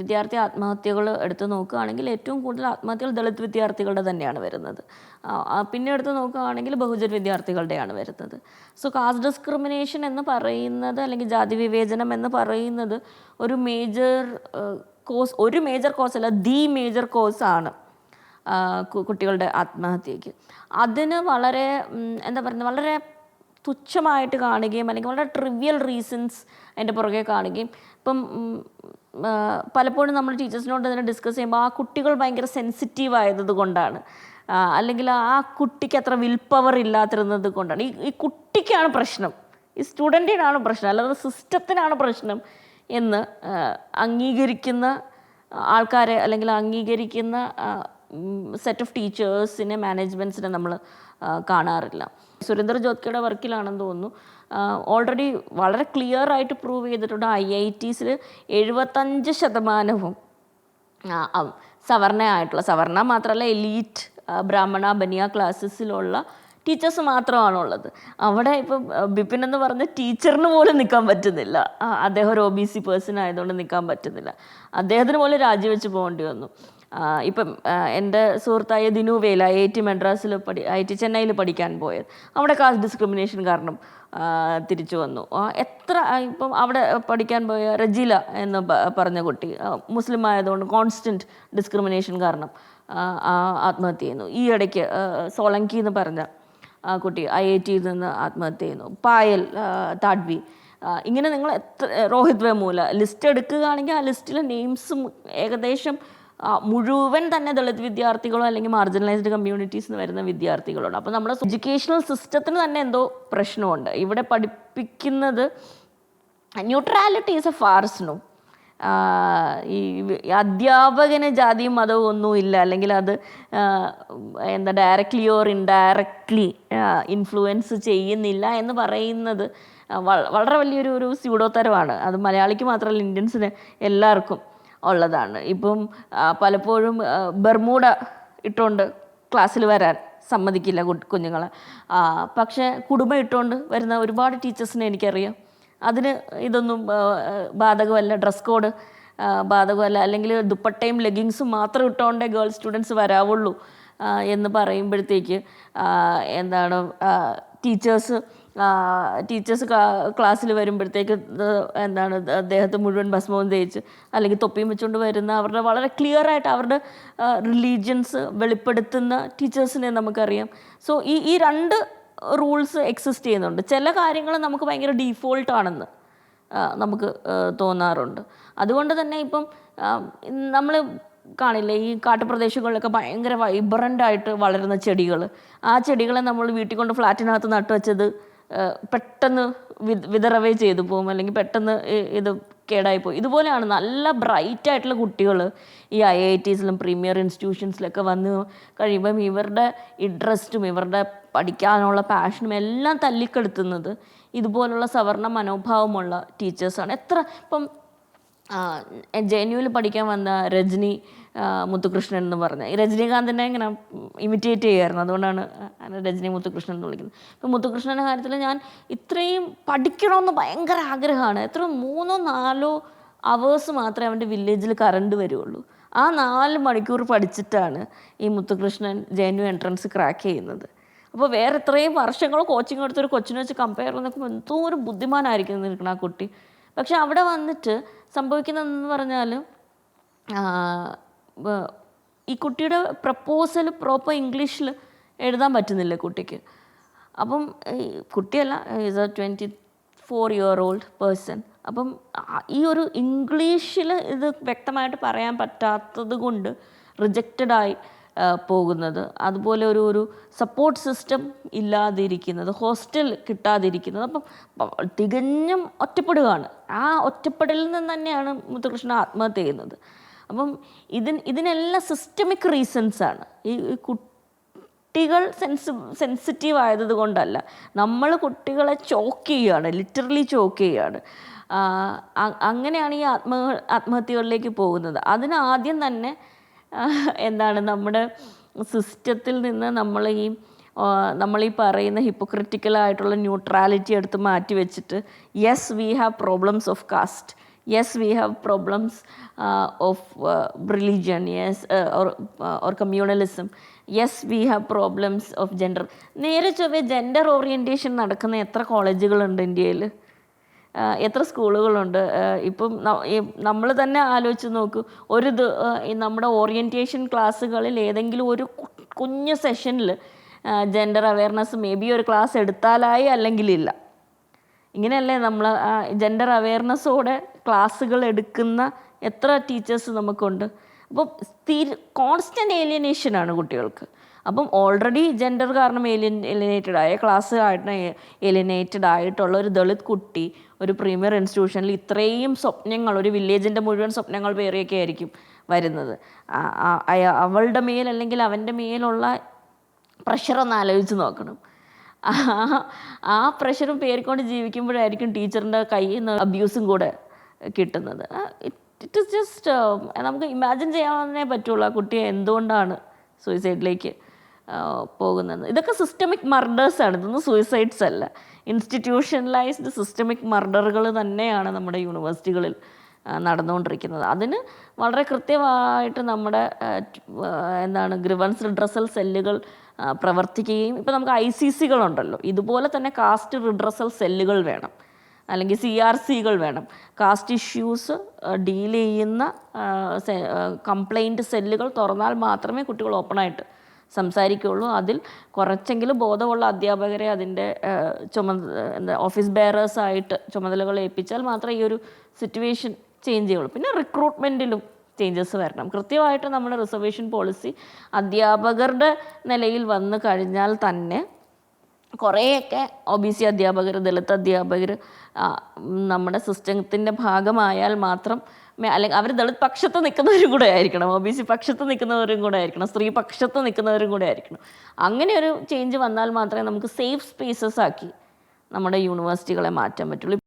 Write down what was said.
വിദ്യാർത്ഥി ആത്മഹത്യകൾ എടുത്തു നോക്കുകയാണെങ്കിൽ ഏറ്റവും കൂടുതൽ ആത്മഹത്യകൾ ദളിത് വിദ്യാർത്ഥികളുടെ തന്നെയാണ് വരുന്നത്. പിന്നെ എടുത്ത് നോക്കുകയാണെങ്കിൽ ബഹുജൻ വിദ്യാർത്ഥികളുടെയാണ് വരുന്നത്. സോ കാസ്റ്റ് ഡിസ്ക്രിമിനേഷൻ എന്ന് പറയുന്നത് അല്ലെങ്കിൽ ജാതി വിവേചനം എന്ന് പറയുന്നത് ഒരു മേജർ കോസ് ഒരു മേജർ കോസ് അല്ല ദി മേജർ കോഴ്സാണ് ആ, കുട്ടികളുടെ ആത്മഹത്യക്ക്. അതിന് വളരെ എന്താ പറയുന്നത്? വളരെ തുച്ഛമായിട്ട് കാണുകയും അല്ലെങ്കിൽ വളരെ ട്രിവിയൽ റീസൺസ് അതിന്റെ പുറകെ കാണുകയും. ഇപ്പം പലപ്പോഴും നമ്മൾ ടീച്ചേഴ്സിനോട് തന്നെ ഡിസ്കസ് ചെയ്യുമ്പോൾ ആ കുട്ടികൾ ഭയങ്കര സെൻസിറ്റീവ് ആയത് കൊണ്ടാണ്. അല്ലെങ്കിൽ ആ കുട്ടിക്ക് അത്ര വിൽ പവർ ഇല്ലാതിരുന്നത് കൊണ്ടാണ്. ഈ ഈ കുട്ടിക്കാണ് പ്രശ്നം. ഈ സ്റ്റുഡന്റിനാണ് പ്രശ്നം. അല്ലാതെ സിസ്റ്റത്തിനാണ് പ്രശ്നം എന്ന് അംഗീകരിക്കുന്ന ആൾക്കാരെ അല്ലെങ്കിൽ അംഗീകരിക്കുന്ന സെറ്റ് ഓഫ് ടീച്ചേഴ്സിനെ മാനേജ്മെന്റ്സിനെ നമ്മൾ കാണാറില്ല. സുരേന്ദ്ര ജോത്കയുടെ വർക്കിലാണെന്ന് തോന്നുന്നു. ഓൾറെഡി വളരെ ക്ലിയർ ആയിട്ട് പ്രൂവ് ചെയ്തിട്ടുണ്ട് ഐ ഐ ടീസിൽ എഴുപത്തഞ്ച് ശതമാനവും സവർണയായിട്ടുള്ള സവർണ മാത്രമല്ല എലീറ്റ് ബ്രാഹ്മണ ബനിയ ക്ലാസ്സസിലുള്ള ടീച്ചേഴ്സ് മാത്രമാണുള്ളത്. അവിടെ ഇപ്പം ബിപിൻ എന്ന് പറഞ്ഞ ടീച്ചറിന് പോലും നിൽക്കാൻ പറ്റുന്നില്ല. അദ്ദേഹം ഒരു ഒ ബി സി പേഴ്സൺ ആയതുകൊണ്ട് നിൽക്കാൻ പറ്റുന്നില്ല. അദ്ദേഹത്തിന് പോലും രാജിവെച്ച് പോകേണ്ടി വന്നു. ഇപ്പം എന്റെ സുഹൃത്തായ ദിനു വേല ഐ ടി മദ്രാസിൽ പഠി ഐ ടി ചെന്നൈയിൽ പഠിക്കാൻ പോയത്. അവിടെ കാസ്റ്റ് ഡിസ്ക്രിമിനേഷൻ കാരണം തിരിച്ചു വന്നു. എത്ര ഇപ്പം അവിടെ പഠിക്കാൻ പോയ റജീല എന്ന് പറഞ്ഞ കുട്ടി മുസ്ലിം ആയതുകൊണ്ട് കോൺസ്റ്റന്റ് ഡിസ്ക്രിമിനേഷൻ കാരണം ആത്മഹത്യ ചെയ്യുന്നു. ഈ ഇടയ്ക്ക് സോളങ്കി എന്ന് പറഞ്ഞ കുട്ടി ഐ ഐ ടിയിൽ നിന്ന് ആത്മഹത്യ ചെയ്യുന്നു. പായൽ താഡ്വി ഇങ്ങനെ നിങ്ങൾ എത്ര രോഹിത് വെമൂല ലിസ്റ്റ് എടുക്കുകയാണെങ്കിൽ ആ ലിസ്റ്റിലെ നെയിംസും ഏകദേശം മുഴുവൻ തന്നെ ദളിത് വിദ്യാർത്ഥികളോ അല്ലെങ്കിൽ മാർജിനലൈസ്ഡ് കമ്മ്യൂണിറ്റീസ് നിന്ന് വരുന്ന വിദ്യാർത്ഥികളോട്. അപ്പോൾ നമ്മുടെ എഡ്യൂക്കേഷണൽ സിസ്റ്റത്തിന് തന്നെ എന്തോ പ്രശ്നമുണ്ട്. ഇവിടെ പഠിപ്പിക്കുന്നത് ന്യൂട്രാലിറ്റി ഈസ് എ ഫാർസ്നു ഈ അധ്യാപകന് ജാതിയും മതവും ഒന്നുമില്ല അല്ലെങ്കിൽ അത് എന്താ ഡയറക്റ്റ്ലി ഓർ ഇൻഡയറക്റ്റ്ലി ഇൻഫ്ലുവൻസ് ചെയ്യുന്നില്ല എന്ന് പറയുന്നത് വളരെ വലിയൊരു ഒരു സ്യൂഡോത്തരമാണ് അത് മലയാളിക്ക് മാത്രമല്ല ഇന്ത്യൻസിന് എല്ലാവർക്കും ഉള്ളതാണ്. ഇപ്പം പലപ്പോഴും ബർമൂഡ ഇട്ടുകൊണ്ട് ക്ലാസ്സിൽ വരാൻ സമ്മതിക്കില്ല കുഞ്ഞുങ്ങളെ. പക്ഷേ കുടുംബം ഇട്ടുകൊണ്ട് വരുന്ന ഒരുപാട് ടീച്ചേഴ്സിനെ എനിക്കറിയാം. അതിന് ഇതൊന്നും ബാധകമല്ല. ഡ്രസ് കോഡ് ബാധകമല്ല. അല്ലെങ്കിൽ ദുപ്പട്ടയും ലെഗിങ്സും മാത്രം ഇട്ടുകൊണ്ടേ ഗേൾ സ്റ്റുഡൻസ് വരാവുള്ളൂ എന്ന് പറയുമ്പോഴത്തേക്ക് എന്താണ് ടീച്ചേഴ്സ് ടീച്ചേഴ്സ് ക്ലാസ്സിൽ വരുമ്പോഴത്തേക്ക് എന്താണ് അദ്ദേഹത്തെ മുഴുവൻ ഭസ്മവും തേച്ച് അല്ലെങ്കിൽ തൊപ്പിയും വെച്ചുകൊണ്ട് വരുന്ന അവരുടെ വളരെ ക്ലിയർ ആയിട്ട് അവരുടെ റിലീജിയൻസ് വെളിപ്പെടുത്തുന്ന ടീച്ചേഴ്സിനെ നമുക്കറിയാം. സോ ഈ ഈ രണ്ട് റൂൾസ് എക്സിസ്റ്റ് ചെയ്യുന്നുണ്ട്. ചില കാര്യങ്ങൾ നമുക്ക് ഭയങ്കര ഡീഫോൾട്ട് ആണെന്ന് നമുക്ക് തോന്നാറുണ്ട്. അതുകൊണ്ട് തന്നെ ഇപ്പം നമ്മൾ കാണില്ല ഈ കാട്ടുപ്രദേശങ്ങളിലൊക്കെ ഭയങ്കര വൈബ്രന്റ് ആയിട്ട് വളരുന്ന ചെടികൾ ആ ചെടികളെ നമ്മൾ വീട്ടിൽ കൊണ്ട് ഫ്ലാറ്റിനകത്ത് നട്ടു വെച്ചത് ആ, പെട്ടെന്ന് വിത് വിതറവേ ചെയ്തു പോകും അല്ലെങ്കിൽ പെട്ടെന്ന് ഇത് കേടായി പോകും ഇതുപോലെയാണ് നല്ല ബ്രൈറ്റ് ആയിട്ടുള്ള കുട്ടികൾ ഈ ഐ ഐ ടീസിലും പ്രീമിയർ ഇൻസ്റ്റിറ്റ്യൂഷൻസിലൊക്കെ വന്ന് കഴിയുമ്പം ഇവരുടെ ഇൻട്രസ്റ്റും ഇവരുടെ പഠിക്കാനുള്ള പാഷനും എല്ലാം തല്ലിക്കെടുത്തുന്നത് ഇതുപോലുള്ള സവർണ മനോഭാവമുള്ള ടീച്ചേഴ്സാണ് എത്ര ഇപ്പം ജെ എൻ യുവിൽ പഠിക്കാൻ വന്ന രജനി മുത്തുകൃഷ്ണൻ എന്ന് പറഞ്ഞ. രജനീകാന്തിനെ ഇങ്ങനെ ഇമിറ്റേറ്റ് ചെയ്യുമായിരുന്നു അതുകൊണ്ടാണ് രജനി മുത്തുകൃഷ്ണൻ എന്ന് വിളിക്കുന്നത്. ഇപ്പം മുത്തുകൃഷ്ണന്റെ കാര്യത്തിൽ ഞാൻ ഇത്രയും പഠിക്കണമെന്ന് ഭയങ്കര ആഗ്രഹമാണ്. എത്ര മൂന്നോ നാലോ അവേഴ്സ് മാത്രമേ അവന്റെ വില്ലേജിൽ കറണ്ട് വരുള്ളൂ. ആ നാല് മണിക്കൂർ പഠിച്ചിട്ടാണ് ഈ Muthukrishnan J N U entrance crack ചെയ്യുന്നത്. അപ്പോൾ വേറെ ഇത്രയും വർഷങ്ങൾ കോച്ചിങ് എടുത്തൊരു കൊച്ചിനെ വെച്ച് കമ്പയർ ചെയ്ത് എന്തോ ഒരു ബുദ്ധിമാനായിരിക്കും നിൽക്കണം ആ കുട്ടി. പക്ഷെ അവിടെ വന്നിട്ട് സംഭവിക്കുന്നതെന്ന് പറഞ്ഞാൽ ഈ കുട്ടിയുടെ പ്രപ്പോസൽ പ്രോപ്പർ ഇംഗ്ലീഷിൽ എഴുതാൻ പറ്റുന്നില്ല കുട്ടിക്ക്. അപ്പം കുട്ടിയല്ല is a twenty four year old person അപ്പം ഈ ഒരു ഇംഗ്ലീഷിൽ ഇത് വ്യക്തമായിട്ട് പറയാൻ പറ്റാത്തത് കൊണ്ട് റിജക്റ്റഡായി പോകുന്നത്. അതുപോലെ ഒരു ഒരു സപ്പോർട്ട് സിസ്റ്റം ഇല്ലാതിരിക്കുന്നത് ഹോസ്റ്റൽ കിട്ടാതിരിക്കുന്നത്. അപ്പം തികഞ്ഞും ഒറ്റപ്പെടുകയാണ്. ആ ഒറ്റപ്പെടലിൽ നിന്ന് തന്നെയാണ് മുത്തുകൃഷ്ണൻ ആത്മഹത്യ ചെയ്യുന്നത്. അപ്പം ഇതിന് ഇതിനെല്ലാം സിസ്റ്റമിക് റീസൺസാണ് ഈ കുട്ടികൾ സെൻസ് സെൻസിറ്റീവ് ആയത് കൊണ്ടല്ല. നമ്മൾ കുട്ടികളെ ചോക്ക് ചെയ്യുകയാണ് ലിറ്ററലി ചോക്ക് ചെയ്യുകയാണ്. അങ്ങനെയാണ് ഈ ആത്മ ആത്മഹത്യകളിലേക്ക് പോകുന്നത്. അതിനാദ്യം തന്നെ എന്താണ് നമ്മുടെ സിസ്റ്റത്തിൽ നിന്ന് നമ്മൾ ഈ നമ്മൾ ഈ പറയുന്ന ഹിപ്പോക്രിറ്റിക്കൽ ആയിട്ടുള്ള ന്യൂട്രാലിറ്റി എടുത്ത് മാറ്റി വെച്ചിട്ട് yes we have problems of caste yes we have problems of religion yes or communalism yes we have problems of gender നേരെ ചൊവ്വേ ജെൻഡർ ഓറിയന്റേഷൻ നടക്കുന്ന എത്ര കോളേജുകളുണ്ട് ഇന്ത്യയിൽ എത്ര സ്കൂളുകളുണ്ട്? ഇപ്പം നമ്മൾ തന്നെ ആലോചിച്ച് നോക്കൂ ഒരു നമ്മുടെ ഓറിയന്റേഷൻ ക്ലാസ്സുകളിൽ ഏതെങ്കിലും ഒരു കുഞ്ഞു സെഷനിൽ ജെൻഡർ അവയർനെസ് മേ ബി ഒരു ക്ലാസ് എടുത്താലായി അല്ലെങ്കിൽ ഇല്ല. ഇങ്ങനെയല്ലേ നമ്മൾ ജെൻഡർ അവയർനെസ്സോടെ ക്ലാസ്സുകൾ എടുക്കുന്ന എത്ര ടീച്ചേഴ്സ് നമുക്കുണ്ട്? അപ്പോൾ സ്ഥിര കോൺസ്റ്റന്റ് ഏലിയനേഷനാണ് കുട്ടികൾക്ക്. അപ്പം ഓൾറെഡി ജെൻഡർ കാരണം ഏലിയൻ എലിനേറ്റഡ് ആയ ക്ലാസ് ആയിട്ട് എലിനേറ്റഡ് ആയിട്ടുള്ള ഒരു ദളിത് കുട്ടി ഒരു പ്രീമിയർ ഇൻസ്റ്റിറ്റ്യൂഷനിൽ ഇത്രയും സ്വപ്നങ്ങൾ ഒരു വില്ലേജിന്റെ മുഴുവൻ സ്വപ്നങ്ങൾ പേരെയൊക്കെ ആയിരിക്കും വരുന്നത്. അവളുടെ മേൽ അല്ലെങ്കിൽ അവന്റെ മേലുള്ള പ്രഷർ ഒന്ന് ആലോചിച്ച് നോക്കണം. ആ പ്രഷറും പേരിക്കൊണ്ട് ജീവിക്കുമ്പോഴായിരിക്കും ടീച്ചറിന്റെ കയ്യിൽ നിന്ന് അബ്യൂസും കൂടെ കിട്ടുന്നത്. ഇറ്റ് ഇസ് ജസ്റ്റ് നമുക്ക് ഇമാജിൻ ചെയ്യാവുന്നേ പറ്റുള്ളൂ. ആ കുട്ടിയെ എന്തുകൊണ്ടാണ് സൂയിസൈഡിലേക്ക് പോകുന്നത്. ഇതൊക്കെ സിസ്റ്റമിക് മർഡേഴ്സാണ് ഇതൊന്നും സൂയിസൈഡ്സ് അല്ല. ഇൻസ്റ്റിറ്റ്യൂഷണലൈസ്ഡ് സിസ്റ്റമിക് മർഡറുകൾ തന്നെയാണ് നമ്മുടെ യൂണിവേഴ്സിറ്റികളിൽ നടന്നുകൊണ്ടിരിക്കുന്നത്. അതിന് വളരെ കൃത്യമായിട്ട് നമ്മുടെ എന്താണ് ഗ്രിവൻസ് റിഡ്രസൽ സെല്ലുകൾ പ്രവർത്തിക്കുകയും ഇപ്പോൾ നമുക്ക് ഐ സി സികളുണ്ടല്ലോ ഇതുപോലെ തന്നെ കാസ്റ്റ് റിഡ്രസൽ സെല്ലുകൾ വേണം. അല്ലെങ്കിൽ സി ആർ സികൾ വേണം. കാസ്റ്റ് ഇഷ്യൂസ് ഡീൽ ചെയ്യുന്ന കംപ്ലൈന്റ് സെല്ലുകൾ തുറന്നാൽ മാത്രമേ കുട്ടികൾ ഓപ്പണായിട്ട് സംസാരിക്കുകയുള്ളൂ. അതിൽ കുറച്ചെങ്കിലും ബോധമുള്ള അധ്യാപകരെ അതിന്റെ ചുമ എന്താ ഓഫീസ് ബെയറേഴ്സായിട്ട് ചുമതലകൾ ഏൽപ്പിച്ചാൽ മാത്രമേ ഈ ഒരു സിറ്റുവേഷൻ ചേഞ്ച് ചെയ്യുള്ളൂ. പിന്നെ റിക്രൂട്ട്മെന്റിലും ചേഞ്ചസ് വരണം. കൃത്യമായിട്ട് നമ്മുടെ റിസർവേഷൻ പോളിസി അധ്യാപകരുടെ നിലയിൽ വന്നു കഴിഞ്ഞാൽ തന്നെ കുറേയൊക്കെ ഒ ബി സി അധ്യാപകർ ദളിത് അധ്യാപകർ നമ്മുടെ സിസ്റ്റത്തിന്റെ ഭാഗമായാൽ മാത്രം അല്ലെങ്കിൽ അവർ ദളിത് പക്ഷത്ത് നിൽക്കുന്നവരും കൂടെ ആയിരിക്കണം. ഒ ബി സി പക്ഷത്ത് നിൽക്കുന്നവരും കൂടെ ആയിരിക്കണം. സ്ത്രീ പക്ഷത്ത് നിൽക്കുന്നവരും കൂടെ ആയിരിക്കണം. അങ്ങനെ ഒരു ചേഞ്ച് വന്നാൽ മാത്രമേ നമുക്ക് സേഫ് സ്പേസസ് ആക്കി നമ്മുടെ യൂണിവേഴ്സിറ്റികളെ മാറ്റാൻ പറ്റുള്ളൂ.